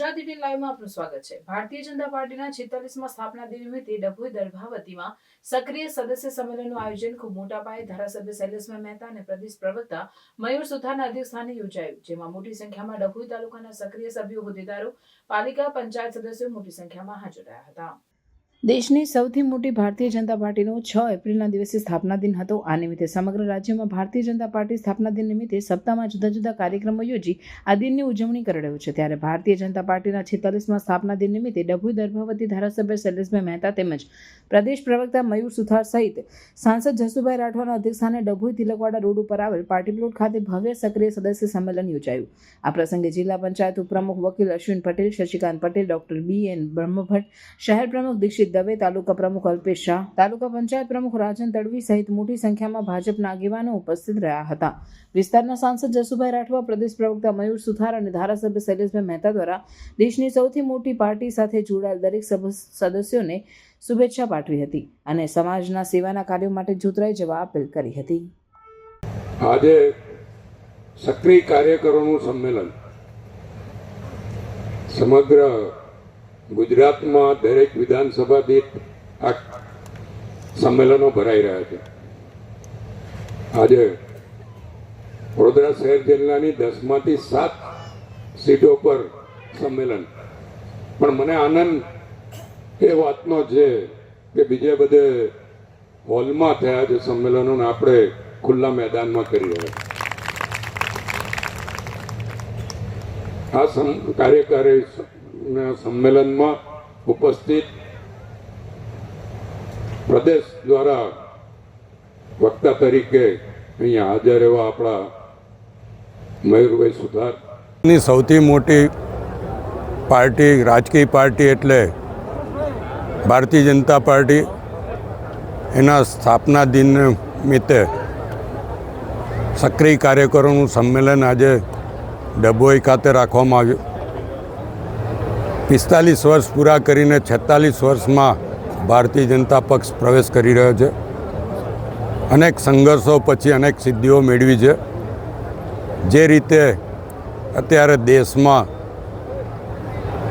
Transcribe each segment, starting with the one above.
Gujarat TV લાઈવમાં આપનું સ્વાગત છે. ભારતીય જનતા પાર્ટીના છેતાલીસમાં સ્થાપના નિમિત્તે ડભોઈ દર્ભાવતીમાં સક્રિય સદસ્ય સંમેલનનું આયોજન ખૂબ મોટા પાયે ધારાસભ્ય શૈલેષભાઈ મહેતા અને પ્રદેશ પ્રવક્તા મયુર સુથારના અધ્યક્ષસ્થાને યોજાયું, જેમાં મોટી સંખ્યામાં ડભોઈ તાલુકાના સક્રિય સભ્યો હોદ્દેદારો, પાલિકા પંચાયત સદસ્યો મોટી સંખ્યામાં હાજર રહ્યા હતા. દેશની સૌથી મોટી ભારતીય જનતા પાર્ટીનો છ એપ્રિલના દિવસે સ્થાપના દિન હતો. આ નિમિત્તે સમગ્ર રાજ્યમાં ભારતીય જનતા પાર્ટી સ્થાપના દિન નિમિત્તે સપ્તાહમાં જુદા જુદા કાર્યક્રમો યોજી આ દિનની ઉજવણી કરી રહ્યું છે. ત્યારે ભારતીય જનતા પાર્ટીના છેતાલીસમાં સ્થાપના દિન નિમિત્તે ડભોઈ દર્ભાવતી ધારાસભ્ય શૈલેષભાઈ મહેતા તેમજ પ્રદેશ પ્રવક્તા મયુર સુથાર સહિત સાંસદ જસુભાઈ રાઠવાના અધ્યક્ષસ્થાને ડભોઈ તિલકવાડા રોડ ઉપર આવેલ પાર્ટી પ્લોટ ખાતે ભવ્ય સક્રિય સદસ્ય સંમેલન યોજાયું. આ પ્રસંગે જિલ્લા પંચાયત ઉપપ્રમુખ વકીલ Ashwin Patel, Shashikant Patel, doctor B N Brahmbhatt, શહેર પ્રમુખ દીક્ષિત દવે તાલુકા પ્રમુખ અલ્પેશ શાહ. તાલુકા પંચાયત પ્રમુખ રાજન તડવી સહિત મોટી સંખ્યામાં ભાજપના આગેવાનો ઉપસ્થિત રહ્યા હતા. વિસ્તારના સાંસદ જસુભાઈ રાઠવા, પ્રદેશ પ્રવક્તા મયુર સુથાર અને ધારાસભ્ય શૈલેષભાઈ મહેતા દ્વારા દેશની સૌથી મોટી પાર્ટી સાથે જોડાયેલ દરેક સદસ્યોને શુભેચ્છા પાઠવી હતી અને સમાજના સેવાના કાર્યો માટે જોતરાઈ જવા અપીલ કરી હતી. આજે સક્રિય કાર્યકરોનું સંમેલન સમગ્ર ગુજરાતમાં દરેક વિધાનસભા દીઠ આ સંમેલનો ભરાઈ રહ્યા છે. આજે વડોદરા શહેર જિલ્લાની દસમાંથી સાત સીટો પર સંમેલન. પણ મને આનંદ એ વાતનો છે કે બીજે બધે હોલમાં થયા છે સંમેલનો ને આપણે ખુલ્લા મેદાનમાં કરી રહ્યા આ કાર્યકારી સંમેલનમાં ઉપસ્થિત પ્રદેશ દ્વારા વક્તા તરીકે અહીંયા હાજર એવા આપણા મયુરભાઈ સુથારની સૌથી મોટી પાર્ટી, રાજકીય પાર્ટી એટલે ભારતીય જનતા પાર્ટી. એના સ્થાપના દિન નિમિત્તે સક્રિય કાર્યકરોનું સંમેલન આજે ડભોઈ ખાતે રાખવામાં આવ્યું. પિસ્તાલીસ વર્ષ પૂરા કરીને છેતાલીસ વર્ષમાં ભારતીય જનતા પક્ષ પ્રવેશ કરી રહ્યો છે. અનેક સંઘર્ષો પછી અનેક સિદ્ધિઓ મેળવી છે. જે રીતે અત્યારે દેશમાં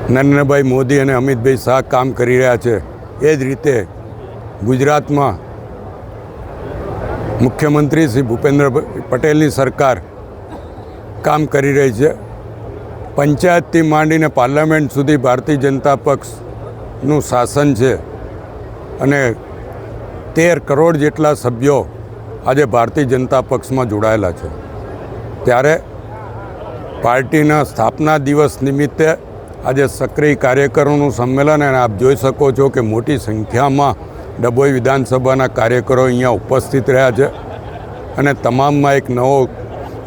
નરેન્દ્રભાઈ મોદી અને અમિતભાઈ શાહ કામ કરી રહ્યા છે, એ જ રીતે ગુજરાતમાં મુખ્યમંત્રી શ્રી ભૂપેન્દ્ર પટેલની સરકાર કામ કરી રહી છે. પંચાયતથી માંડીને પાર્લામેન્ટ સુધી ભારતીય જનતા પક્ષનું શાસન છે અને તેર કરોડ જેટલા સભ્યો આજે ભારતીય જનતા પક્ષમાં જોડાયેલા છે. ત્યારે પાર્ટીના સ્થાપના દિવસ નિમિત્તે આજે સક્રિય કાર્યકરોનું સંમેલન અને આપ જોઈ શકો છો કે મોટી સંખ્યામાં ડભોઈ વિધાનસભાના કાર્યકરો અહીંયા ઉપસ્થિત રહ્યા છે અને તમામમાં એક નવો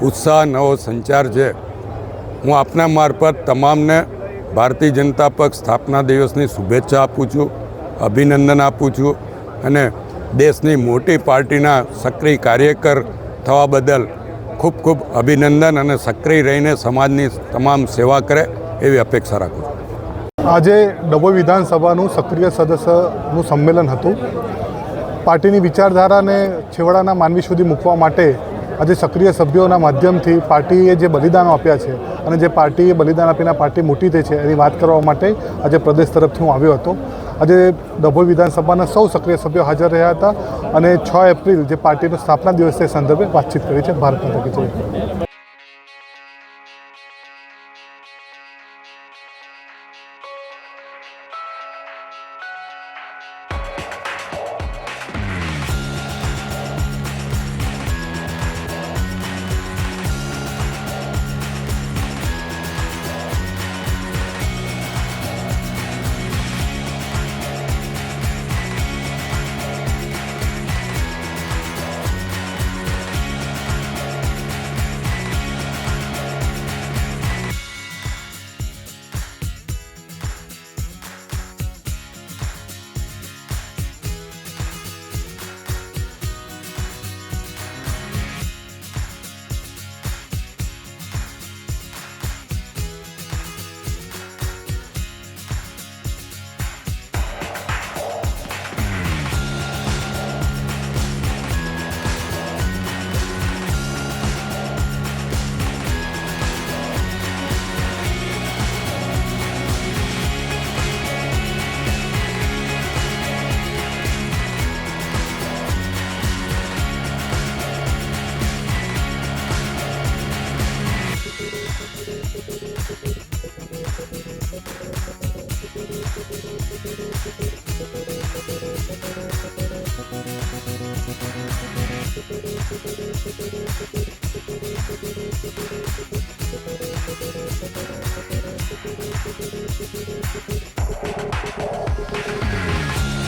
ઉત્સાહ, નવો સંચાર છે. હું આપના મારફત તમામને ભારતીય જનતા પક્ષ સ્થાપના દિવસની શુભેચ્છા આપું છું, અભિનંદન આપું છું અને દેશની મોટી પાર્ટીના સક્રિય કાર્યકર થવા બદલ ખૂબ ખૂબ અભિનંદન અને સક્રિય રહીને સમાજની તમામ સેવા કરે એવી અપેક્ષા રાખું છું. આજે ડભોઈ વિધાનસભાનું સક્રિય સદસ્યનું સંમેલન હતું. પાર્ટીની વિચારધારાને છેવાડાના માનવી સુધી મૂકવા માટે આજે સક્રિય સભ્યોના માધ્યમથી પાર્ટીએ જે બલિદાનો આપ્યા છે અને જે પાર્ટીએ બલિદાન આપીને પાર્ટી મોટી થઈ છે એની વાત કરવા માટે આજે પ્રદેશ તરફથી હું આવ્યો હતો. આજે ડભોઈ વિધાનસભાના સૌ સક્રિય સભ્યો હાજર રહ્યા હતા અને છ એપ્રિલ જે પાર્ટીનો સ્થાપના દિવસ છે સંદર્ભે વાતચીત કરી છે. ભારત માતા Thank you.